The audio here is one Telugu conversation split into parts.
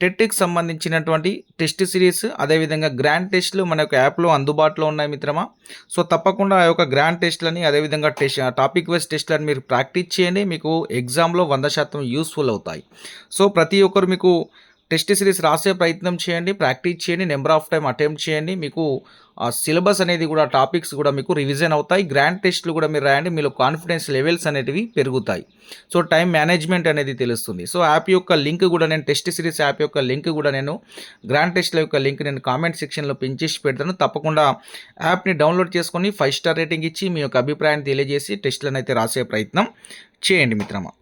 టెట్కి సంబంధించినటువంటి టెస్ట్ సిరీస్ అదేవిధంగా గ్రాండ్ టెస్ట్లు మన యొక్క యాప్లో అందుబాటులో ఉన్నాయి మిత్రమా. సో తప్పకుండా ఆ యొక్క గ్రాండ్ టెస్ట్లని అదేవిధంగా టెస్ట్ టాపిక్ వైజ్ టెస్ట్లని మీరు ప్రాక్టీస్ చేయండి. మీకు ఎగ్జామ్లో వంద శాతం యూస్ఫుల్ అవుతాయి. సో ప్రతి ఒక్కరు మీకు టెస్ట్ సిరీస్ రాసే ప్రయత్నం చేయండి ప్రాక్టీస్ చేయండి నెంబర్ ఆఫ్ టైం అటెంప్ట్ చేయండి. మీకు ఆ సిలబస్ అనేది కూడా టాపిక్స్ కూడా మీకు రివిజన్ అవుతాయి. గ్రాండ్ టెస్ట్లు కూడా మీరు రాయండి. మీలో కాన్ఫిడెన్స్ లెవెల్స్ అనేటివి పెరుగుతాయి. సో టైం మేనేజ్మెంట్ అనేది తెలుస్తుంది. సో యాప్ యొక్క లింక్ కూడా నేను టెస్ట్ సిరీస్ యాప్ యొక్క లింక్ కూడా నేను గ్రాండ్ టెస్ట్ల యొక్క లింక్ నేను కామెంట్ సెక్షన్లో పెంచేసి పెడతాను. తప్పకుండా యాప్ని డౌన్లోడ్ చేసుకొని ఫైవ్ స్టార్ రేటింగ్ ఇచ్చి మీ యొక్క అభిప్రాయాన్ని తెలియజేసి టెస్ట్లను అయితే రాసే ప్రయత్నం చేయండి మిత్రమా.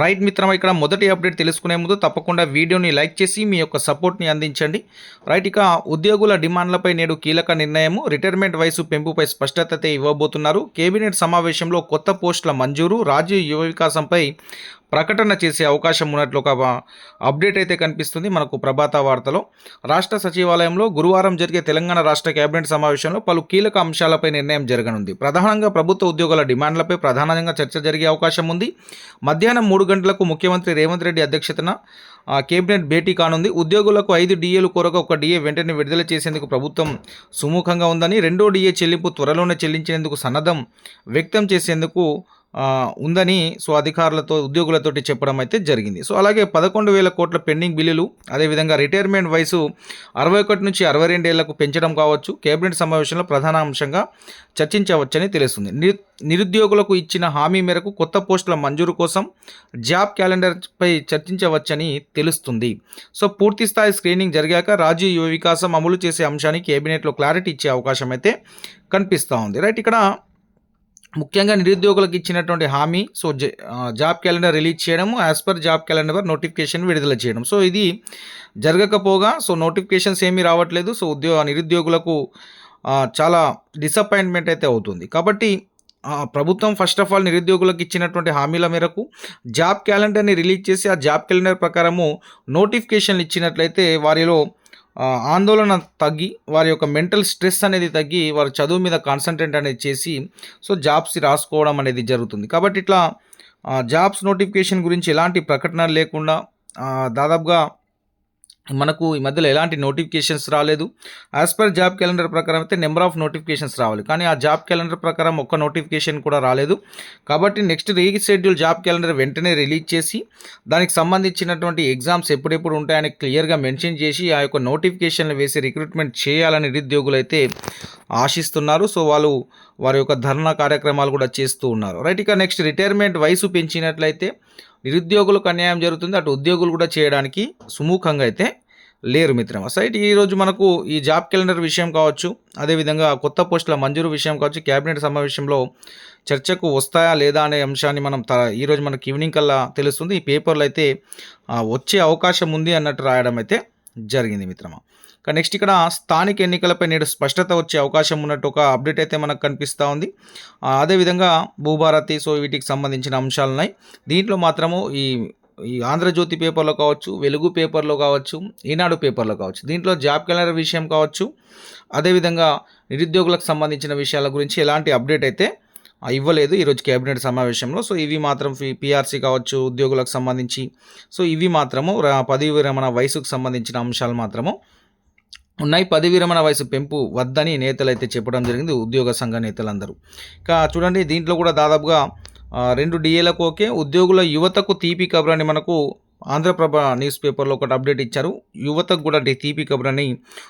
రైట్ మిత్రం ఇక్కడ మొదటి అప్డేట్ తెలుసుకునే ముందు తప్పకుండా వీడియోని లైక్ చేసి మీ యొక్క సపోర్ట్ని అందించండి. రైట్ ఇక ఉద్యోగుల డిమాండ్లపై నేడు కీలక నిర్ణయం రిటైర్మెంట్ వయసు పెంపుపై స్పష్టత ఇవ్వబోతున్నారు. కేబినెట్ సమావేశంలో కొత్త పోస్టుల మంజూరు. రాజ్య యువ వికాసంపై ప్రకటన చేసే అవకాశం ఉన్నట్లు ఒక అప్డేట్ అయితే కనిపిస్తుంది మనకు ప్రభాత వార్తలో. రాష్ట్ర సచివాలయంలో గురువారం జరిగే తెలంగాణ రాష్ట్ర కేబినెట్ సమావేశంలో పలు కీలక అంశాలపై నిర్ణయం జరగనుంది. ప్రధానంగా ప్రభుత్వ ఉద్యోగుల డిమాండ్లపై ప్రధానంగా చర్చ జరిగే అవకాశం ఉంది. మధ్యాహ్నం మూడు గంటలకు ముఖ్యమంత్రి రేవంత్ రెడ్డి అధ్యక్షతన కేబినెట్ భేటీ కానుంది. ఉద్యోగులకు ఐదు డిఏలు కొరకు ఒక డిఏ వెంటనే విడుదల చేసేందుకు ప్రభుత్వం సుముఖంగా ఉందని రెండో డిఏ చెల్లింపు త్వరలోనే చెల్లించేందుకు సన్నద్ధం వ్యక్తం చేసేందుకు ఉందని సో అధికారులతో ఉద్యోగులతోటి చెప్పడం అయితే జరిగింది. సో అలాగే పదకొండు వేల కోట్ల పెండింగ్ బిల్లులు అదేవిధంగా రిటైర్మెంట్ వయసు అరవై ఒకటి నుంచి అరవై రెండేళ్ళకు పెంచడం కావచ్చు కేబినెట్ సమావేశంలో ప్రధాన అంశంగా చర్చించవచ్చని తెలుస్తుంది. నిరుద్యోగులకు ఇచ్చిన హామీ మేరకు కొత్త పోస్టుల మంజూరు కోసం జాబ్ క్యాలెండర్పై చర్చించవచ్చని తెలుస్తుంది. సో పూర్తి స్థాయి స్క్రీనింగ్ జరిగాక రాజీవ్ యువ వికాసం అమలు చేసే అంశానికి కేబినెట్లో క్లారిటీ ఇచ్చే అవకాశం అయితే కనిపిస్తూ ఉంది. రైట్ ఇక్కడ ముఖ్యంగా నిరుద్యోగులకు ఇచ్చినటువంటి హామీ సో జాబ్ క్యాలెండర్ రిలీజ్ చేయడము as per job calendar notification విడుదల చేయడం. సో ఇది జరగకపోగా సో నోటిఫికేషన్స్ ఏమీ రావట్లేదు. సో ఉద్యోగ నిరుద్యోగులకు చాలా డిసప్పాయింట్మెంట్ అయితే అవుతుంది. కాబట్టి ప్రభుత్వం ఫస్ట్ ఆఫ్ ఆల్ నిరుద్యోగులకు ఇచ్చినటువంటి హామీల మేరకు జాబ్ క్యాలెండర్ని రిలీజ్ చేసి ఆ జాబ్ క్యాలెండర్ ప్రకారము నోటిఫికేషన్లు ఇచ్చినట్లయితే వారిలో ఆందోళన తగ్గి వారి యొక్క మెంటల్ స్ట్రెస్ అనేది తగ్గి వారి చదువు మీద కాన్సన్ట్రేట్ అనేది చేసి సో జాబ్స్ రాసుకోవడం అనేది జరుగుతుంది. కాబట్టి ఇట్లా జాబ్స్ నోటిఫికేషన్ గురించి ఎలాంటి ప్రకటన లేకుండా దాదాపుగా మనకు ఈ మధ్యలో ఎలాంటి నోటిఫికేషన్స్ రాలేదు. యాజ్ పర్ జాబ్ క్యాలెండర్ ప్రకారం అయితే నెంబర్ ఆఫ్ నోటిఫికేషన్స్ రావాలి. కానీ ఆ జాబ్ క్యాలెండర్ ప్రకారం ఒక్క నోటిఫికేషన్ కూడా రాలేదు. కాబట్టి నెక్స్ట్ రీషెడ్యూల్ జాబ్ క్యాలెండర్ వెంటనే రిలీజ్ చేసి దానికి సంబంధించినటువంటి ఎగ్జామ్స్ ఎప్పుడెప్పుడు ఉంటాయని క్లియర్గా మెన్షన్ చేసి ఆ యొక్క నోటిఫికేషన్లు వేసి రిక్రూట్మెంట్ చేయాలని నిరుద్యోగులు అయితే ఆశిస్తున్నారు. సో వాళ్ళు వారి యొక్క ధర్నా కార్యక్రమాలు కూడా చేస్తూ ఉన్నారు. రైట్ ఇక నెక్స్ట్ రిటైర్మెంట్ వయసు పెంచినట్లయితే నిరుద్యోగులకు అన్యాయం జరుగుతుంది. అటు ఉద్యోగులు కూడా చేయడానికి సుముఖంగా అయితే లేరు మిత్రమా. సైట్ ఈరోజు మనకు ఈ జాబ్ క్యాలెండర్ విషయం కావచ్చు అదేవిధంగా కొత్త పోస్టుల మంజూరు విషయం కావచ్చు కేబినెట్ సమావేశంలో చర్చకు వస్తాయా లేదా అనే అంశాన్ని మనం త ఈరోజు మనకి ఈవినింగ్ కల్లా తెలుస్తుంది. ఈ పేపర్లు అయితే వచ్చే అవకాశం ఉంది అన్నట్టు రాయడం అయితే జరిగింది మిత్రమా. ఇక నెక్స్ట్ ఇక్కడ స్థానిక ఎన్నికలపై నేడు స్పష్టత వచ్చే అవకాశం ఉన్నట్టు ఒక అప్డేట్ అయితే మనకు కనిపిస్తూ ఉంది. అదేవిధంగా భూభారతి సో వీటికి సంబంధించిన అంశాలు ఉన్నాయి. దీంట్లో మాత్రము ఈ ఈ ఆంధ్రజ్యోతి పేపర్లో కావచ్చు వెలుగు పేపర్లో కావచ్చు ఈనాడు పేపర్లో కావచ్చు దీంట్లో జాబ్ క్యాలెండర్ విషయం కావచ్చు అదేవిధంగా నిరుద్యోగులకు సంబంధించిన విషయాల గురించి ఎలాంటి అప్డేట్ అయితే ఇవ్వలేదు ఈరోజు కేబినెట్ సమావేశంలో. సో ఇవి మాత్రం పిఆర్సీ కావచ్చు ఉద్యోగులకు సంబంధించి సో ఇవి మాత్రము పదవి విరమణ వయసుకు సంబంధించిన అంశాలు మాత్రము ఉన్నాయి. పది విరమణ వయసు పెంపు వద్దని నేతలు అయితే చెప్పడం జరిగింది ఉద్యోగ సంఘ నేతలందరూ. ఇంకా చూడండి దీంట్లో కూడా దాదాపుగా రెండు డిఏలకు ఓకే ఉద్యోగుల యువతకు తీపి కబురని మనకు ఆంధ్రప్రభ న్యూస్ పేపర్లో ఒకటి అప్డేట్ ఇచ్చారు. యువతకు కూడా తీపి కబురని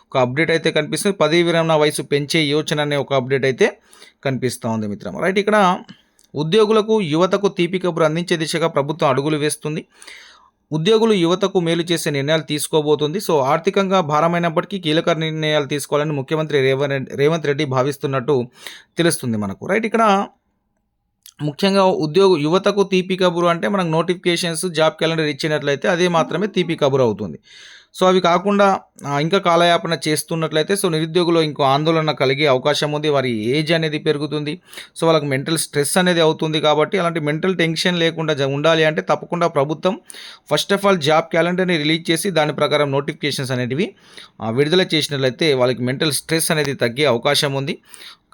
ఒక అప్డేట్ అయితే కనిపిస్తుంది. పదవి విరమణ వయసు పెంచే యోచన అనే ఒక అప్డేట్ అయితే కనిపిస్తూ ఉంది మిత్రం రైట్ ఇక్కడ ఉద్యోగులకు యువతకు తీపి కబురు అందించే దిశగా ప్రభుత్వం అడుగులు వేస్తుంది. ఉద్యోగులు యువతకు మేలు చేసే నిర్ణయాలు తీసుకోబోతుంది. సో ఆర్థికంగా భారమైనప్పటికీ కీలక నిర్ణయాలు తీసుకోవాలని ముఖ్యమంత్రి రేవంత్ రెడ్డి రేవంత్ రెడ్డి భావిస్తున్నట్టు తెలుస్తుంది మనకు. రైట్ ఇక్కడ ముఖ్యంగా ఉద్యోగ యువతకు తీపి కబురు అంటే మనకు నోటిఫికేషన్స్ జాబ్ క్యాలెండర్ ఇచ్చినట్లయితే అదే మాత్రమే తీపి కబురు అవుతుంది. సో అవి కాకుండా ఇంకా కాలయాపన చేస్తున్నట్లయితే సో నిరుద్యోగులు ఇంకో ఆందోళన కలిగే అవకాశం ఉంది. వారి ఏజ్ అనేది పెరుగుతుంది. సో వాళ్ళకి మెంటల్ స్ట్రెస్ అనేది అవుతుంది కాబట్టి అలాంటి మెంటల్ టెన్షన్ లేకుండా ఉండాలి అంటే తప్పకుండా ప్రభుత్వం ఫస్ట్ ఆఫ్ ఆల్ జాబ్ క్యాలెండర్ని రిలీజ్ చేసి దాని ప్రకారం నోటిఫికేషన్స్ అనేటివి విడుదల చేసినట్లయితే వాళ్ళకి మెంటల్ స్ట్రెస్ అనేది తగ్గే అవకాశం ఉంది.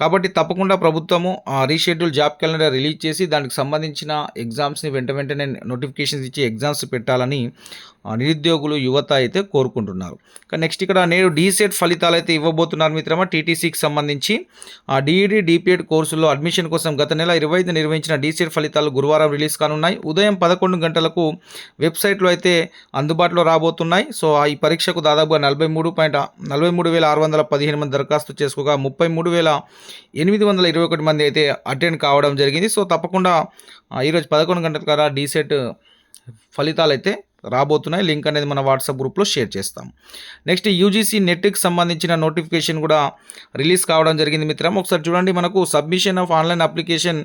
కాబట్టి తప్పకుండా ప్రభుత్వము రీషెడ్యూల్ జాబ్ క్యాలెండర్ రిలీజ్ చేసి దానికి సంబంధించిన ఎగ్జామ్స్ని వెంట వెంటనే నోటిఫికేషన్స్ ఇచ్చి ఎగ్జామ్స్ పెట్టాలని నిరుద్యోగులు యువత అయితే కోరుకుంటున్నారు. కానీ నెక్స్ట్ ఇక్కడ నేడు డీసెట్ ఫలితాలు అయితే ఇవ్వబోతున్నారు మిత్రమా. టీటీసీకి సంబంధించి ఆ డిఈడి డిపిఎడ్ కోర్సుల్లో అడ్మిషన్ కోసం గత నెల ఇరవై ఐదు నిర్వహించిన డీసెట్ ఫలితాలు గురువారం రిలీజ్ కానున్నాయి. ఉదయం పదకొండు గంటలకు వెబ్సైట్లో అయితే అందుబాటులో రాబోతున్నాయి. సో ఆ ఈ పరీక్షకు దాదాపుగా నలభై మూడు పాయింట్ నలభై మూడు వేల ఆరు వందల పదిహేను మంది దరఖాస్తు చేసుకోగా ముప్పై మూడు వేల ఎనిమిది వందల ఇరవై ఒకటి మంది అయితే అటెండ్ కావడం జరిగింది. సో తప్పకుండా ఈరోజు పదకొండు గంటల ద్వారా డీసెట్ ఫలితాలు అయితే రాబోతున్నాయి. లింక్ అనేది మన వాట్సాప్ గ్రూప్లో షేర్ చేస్తాం. నెక్స్ట్ యూజీసీ నెట్కి సంబంధించిన నోటిఫికేషన్ కూడా రిలీజ్ కావడం జరిగింది మిత్రం. ఒకసారి చూడండి మనకు submission of online application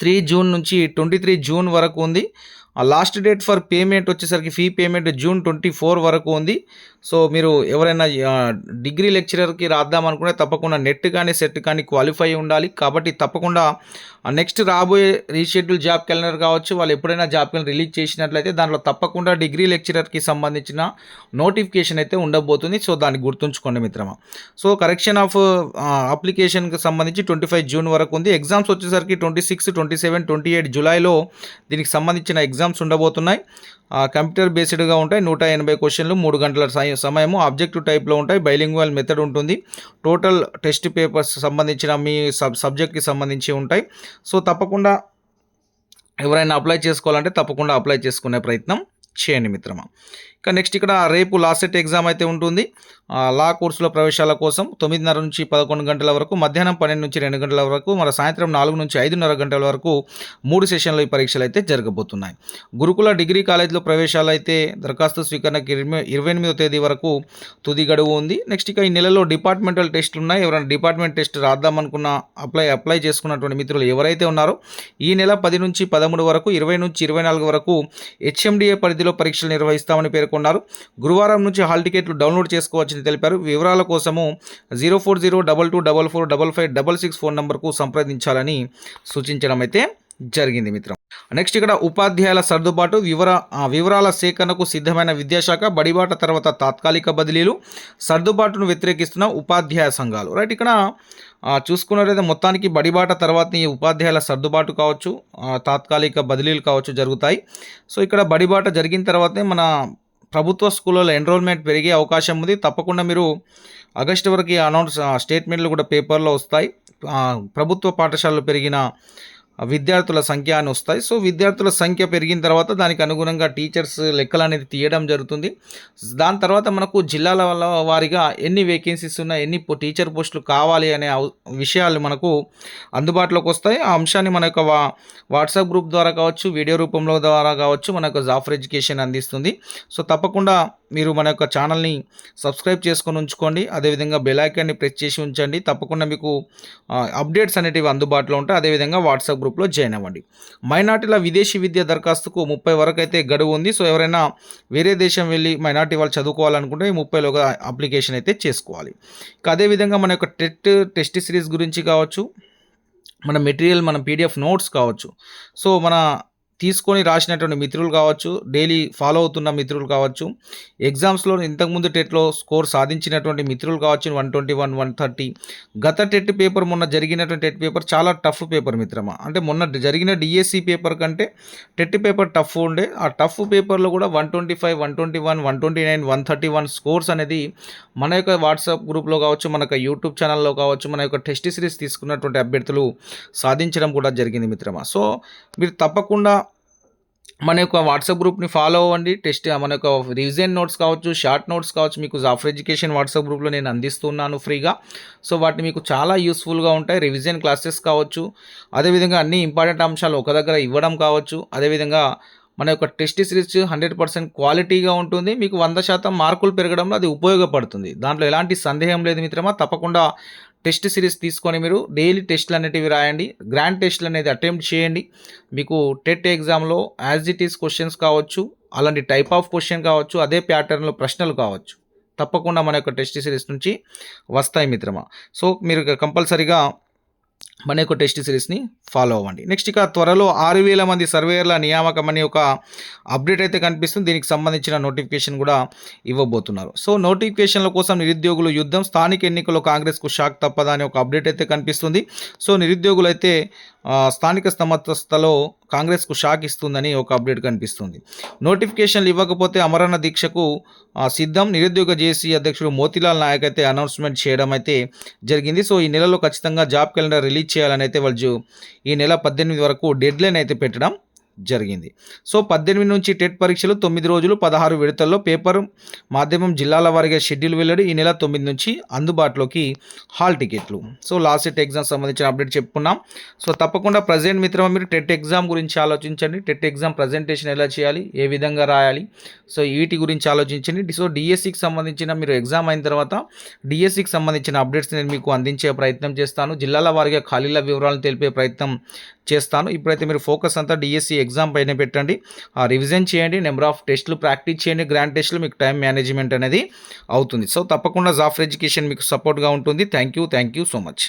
three June నుంచి ట్వంటీ త్రీ జూన్ వరకు ఉంది. లాస్ట్ డేట్ ఫర్ పేమెంట్ వచ్చేసరికి fee payment June twenty four వరకు ఉంది. సో మీరు ఎవరైనా డిగ్రీ లెక్చరర్కి రాద్దాం అనుకుంటే తప్పకుండా నెట్ కానీ సెట్ కానీ క్వాలిఫై ఉండాలి. కాబట్టి తప్పకుండా నెక్స్ట్ రాబోయే రీషెడ్యూల్ జాబ్ క్యాలెండర్ కావచ్చు వాళ్ళు ఎప్పుడైనా జాబ్ క్యాలెండర్ రిలీజ్ చేసినట్లయితే దాంట్లో తప్పకుండా డిగ్రీ లెక్చరర్కి సంబంధించిన నోటిఫికేషన్ అయితే ఉండబోతుంది. సో దాన్ని గుర్తుంచుకోండి మిత్రమా. సో కరెక్షన్ ఆఫ్ అప్లికేషన్కి సంబంధించి ట్వంటీ ఫైవ్ జూన్ వరకు ఉంది. ఎగ్జామ్స్ వచ్చేసరికి twenty six twenty seven twenty eight జూలైలో దీనికి సంబంధించిన ఎగ్జామ్స్ ఉండబోతున్నాయి. ఆ, కంప్యూటర్ బేస్డ్గా ఉంటాయి. నూట ఎనభై క్వశ్చన్లు మూడు గంటల సమయము. ఆబ్జెక్టివ్ టైప్లో ఉంటాయి. బైలింగ్వల్ మెథడ్ ఉంటుంది. టోటల్ టెస్ట్ పేపర్స్ సంబంధించిన మీ సబ్ సబ్జెక్ట్కి సంబంధించి ఉంటాయి. సో తప్పకుండా ఎవరైనా అప్లై చేసుకోవాలంటే తప్పకుండా అప్లై చేసుకునే ప్రయత్నం చేయండి మిత్రమా. ఇక నెక్స్ట్ ఇక్కడ రేపు లాస్ట్ సెట్ ఎగ్జామ్ అయితే ఉంటుంది. లా కోర్సులో ప్రవేశాల కోసం తొమ్మిదిన్నర నుంచి పదకొండు గంటల వరకు మధ్యాహ్నం పన్నెండు నుంచి రెండు గంటల వరకు మన సాయంత్రం నాలుగు నుంచి ఐదున్నర గంటల వరకు మూడు సెషన్లు ఈ పరీక్షలు అయితే జరగబోతున్నాయి. గురుకుల డిగ్రీ కాలేజీలో ప్రవేశాలు అయితే దరఖాస్తు స్వీకరణకి ఇరవై ఎనిమిదో తేదీ వరకు తుది గడువు ఉంది. నెక్స్ట్ ఇక ఈ నెలలో డిపార్ట్మెంటల్ టెస్టులు ఉన్నాయి. ఎవరైనా డిపార్ట్మెంట్ టెస్ట్ రాద్దాం అనుకున్న అప్లై అప్లై చేసుకున్నటువంటి మిత్రులు ఎవరైతే ఉన్నారో ఈ నెల పది నుంచి పదమూడు వరకు ఇరవై నుంచి ఇరవై నాలుగు వరకు హెచ్ఎండిఏ పరిధిలో పరీక్షలు నిర్వహిస్తామని పేర్కొన్నారు గురువారం నుంచి హాల్ టికెట్లు డౌన్లోడ్ చేసుకోవచ్చని తెలిపారు. వివరాల కోసము zero four zero double two double four double five double six phone నంబర్కు సంప్రదించాలని సూచించడం అయితే జరిగింది మిత్రం. నెక్స్ట్ ఇక్కడ ఉపాధ్యాయుల సర్దుబాటు వివర వివరాల సేకరణకు సిద్ధమైన విద్యాశాఖ బడిబాట తర్వాత తాత్కాలిక బదిలీలు సర్దుబాటును వ్యతిరేకిస్తున్న ఉపాధ్యాయ సంఘాలు. రైట్ ఇక్కడ చూసుకున్నట్లయితే మొత్తానికి బడిబాట తర్వాత ఈ ఉపాధ్యాయుల సర్దుబాటు కావచ్చు తాత్కాలిక బదిలీలు కావచ్చు జరుగుతాయి. సో ఇక్కడ బడిబాట జరిగిన తర్వాతే మన ప్రభుత్వ స్కూళ్ళలో ఎన్రోల్మెంట్ పెరిగే అవకాశం ఉంది. తప్పకుండా మీరు ఆగస్టు వరకు అనౌన్స్ స్టేట్మెంట్లు కూడా పేపర్లో వస్తాయి. ప్రభుత్వ పాఠశాలలు పెరిగిన విద్యార్థుల సంఖ్య అని వస్తాయి. సో విద్యార్థుల సంఖ్య పెరిగిన తర్వాత దానికి అనుగుణంగా టీచర్స్ లెక్కలు అనేది తీయడం జరుగుతుంది. దాని తర్వాత మనకు జిల్లాల వల్ల వారిగా ఎన్ని వేకెన్సీస్ ఉన్నాయి ఎన్ని టీచర్ పోస్టులు కావాలి అనే విషయాలు మనకు అందుబాటులోకి వస్తాయి. ఆ అంశాన్ని మన యొక్క వా వాట్సాప్ గ్రూప్ ద్వారా కావచ్చు వీడియో రూపంలో ద్వారా కావచ్చు మన యొక్క జాఫర్ ఎడ్యుకేషన్ అందిస్తుంది. సో తప్పకుండా మీరు మన యొక్క ఛానల్ని సబ్స్క్రైబ్ చేసుకొని ఉంచుకోండి. అదేవిధంగా బెల్ ఐకాన్ని ప్రెస్ చేసి ఉంచండి. తప్పకుండా మీకు అప్డేట్స్ అనేటివి అందుబాటులో ఉంటాయి. అదేవిధంగా వాట్సాప్ గ్రూప్లో జాయిన్ అవ్వండి. మైనార్టీల విదేశీ విద్య దరఖాస్తుకు ముప్పై వరకు అయితే గడువు ఉంది. సో ఎవరైనా వేరే దేశం వెళ్ళి మైనార్టీ వాళ్ళు చదువుకోవాలనుకుంటే ఈ ముప్పైలోగా అప్లికేషన్ అయితే చేసుకోవాలి. ఇక అదేవిధంగా మన యొక్క టెట్ టెస్ట్ సిరీస్ గురించి కావచ్చు మన మెటీరియల్ మన పీడిఎఫ్ నోట్స్ కావచ్చు. సో మన తీసుకొని రాసినటువంటి మిత్రులు కావచ్చు డైలీ ఫాలో అవుతున్న మిత్రులు కావచ్చు ఎగ్జామ్స్లో ఇంతకుముందు టెట్లో స్కోర్ సాధించినటువంటి మిత్రులు కావచ్చు one twenty one one thirty గత టెట్ పేపర్ మొన్న జరిగినటువంటి టెట్ పేపర్ చాలా టఫ్ పేపర్ మిత్రమా? అంటే మొన్న జరిగిన డిఎస్సి పేపర్ కంటే టెట్ పేపర్ టఫ్ ఉండే ఆ టఫ్ పేపర్లో కూడా one twenty five one twenty one one twenty nine one thirty one scores అనేది మన యొక్క వాట్సాప్ గ్రూప్లో కావచ్చు మన యొక్క యూట్యూబ్ ఛానల్లో కావచ్చు మన యొక్క టెస్ట్ సిరీస్ తీసుకున్నటువంటి అభ్యర్థులు సాధించడం కూడా జరిగింది మిత్రమా? సో మీరు తప్పకుండా మన యొక్క వాట్సాప్ గ్రూప్ని ఫాలో అవ్వండి. టెస్ట్ మన యొక్క రివిజన్ నోట్స్ కావచ్చు షార్ట్ నోట్స్ కావచ్చు మీకు జాఫర్ ఎడ్యుకేషన్ వాట్సాప్ గ్రూప్లో నేను అందిస్తున్నాను ఫ్రీగా. సో వాటిని మీకు చాలా యూస్ఫుల్గా ఉంటాయి. రివిజన్ క్లాసెస్ కావచ్చు అదేవిధంగా అన్ని ఇంపార్టెంట్ అంశాలు ఒక దగ్గర ఇవ్వడం కావచ్చు. అదేవిధంగా మన యొక్క టెస్ట్ సిరీస్ హండ్రెడ్ పర్సెంట్ క్వాలిటీగా ఉంటుంది. మీకు వంద శాతం మార్కులు పెరగడంలో అది ఉపయోగపడుతుంది. దాంట్లో ఎలాంటి సందేహం లేదు మిత్రమా. తప్పకుండా టెస్ట్ సిరీస్ తీసుకొని మీరు డైలీ టెస్ట్లు అనేటివి రాయండి. గ్రాండ్ టెస్ట్లు అనేది అటెంప్ట్ చేయండి. మీకు టెట్ ఎగ్జామ్లో యాజ్ ఇట్ ఈస్ క్వశ్చన్స్ కావచ్చు అలాంటి టైప్ ఆఫ్ క్వశ్చన్ కావచ్చు అదే ప్యాటర్న్లో ప్రశ్నలు కావచ్చు. తప్పకుండా మన యొక్క టెస్ట్ సిరీస్ నుంచి వస్తాయి మిత్రమా. సో మీరు కంపల్సరీగా మన యొక్క టెస్ట్ సిరీస్ని ఫాలో అవ్వండి. నెక్స్ట్ ఇక త్వరలో ఆరు వేల మంది సర్వేయర్ల నియామకం అనే ఒక అప్డేట్ అయితే కనిపిస్తుంది. దీనికి సంబంధించిన నోటిఫికేషన్ కూడా ఇవ్వబోతున్నారు. సో నోటిఫికేషన్ల కోసం నిరుద్యోగులు యుద్ధం స్థానిక ఎన్నికల్లో కాంగ్రెస్కు షాక్ తప్పదా అనే ఒక అప్డేట్ అయితే కనిపిస్తుంది. సో నిరుద్యోగులు అయితే స్థానిక సంస్థలో కాంగ్రెస్కు షాక్ ఇస్తుందని ఒక అప్డేట్ కనిపిస్తుంది. నోటిఫికేషన్లు ఇవ్వకపోతే అమరణ దీక్షకు సిద్ధం నిరుద్యోగ జేసీ అధ్యక్షుడు మోతిలాల్ నాయక్ అయితే అనౌన్స్మెంట్ చేయడం అయితే జరిగింది. సో ఈ నెలలో ఖచ్చితంగా జాబ్ క్యాలెండర్ రిలీజ్ చేయాలని అయితే వాళ్ళు ఈ నెల పద్దెనిమిది వరకు డెడ్లైన్ అయితే పెట్టడం జరిగింది. సో పద్దెనిమిది నుంచి టెట్ పరీక్షలు తొమ్మిది రోజులు పదహారు విడతల్లో పేపర్ మాధ్యమం జిల్లాల వారిగా షెడ్యూల్ వెల్లడి ఈ నెల తొమ్మిది నుంచి అందుబాటులోకి హాల్ టికెట్లు. సో లాస్ట్ సెట్ ఎగ్జామ్ సంబంధించిన అప్డేట్ చెప్పుకున్నాం. సో తప్పకుండా ప్రజెంట్ మిత్రమా మీరు టెట్ ఎగ్జామ్ గురించి ఆలోచించండి. టెట్ ఎగ్జామ్ ప్రజెంటేషన్ ఎలా చేయాలి? ఏ విధంగా రాయాలి? సో వీటి గురించి ఆలోచించండి. సో డిఎస్సికి సంబంధించిన మీరు ఎగ్జామ్ అయిన తర్వాత డిఎస్సికి సంబంధించిన అప్డేట్స్ నేను మీకు అందించే ప్రయత్నం చేస్తాను. జిల్లాల వారిగా ఖాళీల వివరాలను తెలిపే ప్రయత్నం చేస్తాను. ఇప్పుడైతే మీరు ఫోకస్ అంతా డిఎస్సి ఎగ్జామ్ పైన పెట్టండి. ఆ రివిజన్ చేయండి. నెంబర్ ఆఫ్ టెస్టులు ప్రాక్టీస్ చేయండి. గ్రాండ్ టెస్టులు మీకు టైం మేనేజ్మెంట్ అనేది అవుతుంది. సో తప్పకుండా జాఫర్ ఎడ్యుకేషన్ మీకు సపోర్ట్గా ఉంటుంది. Thank you thank you so much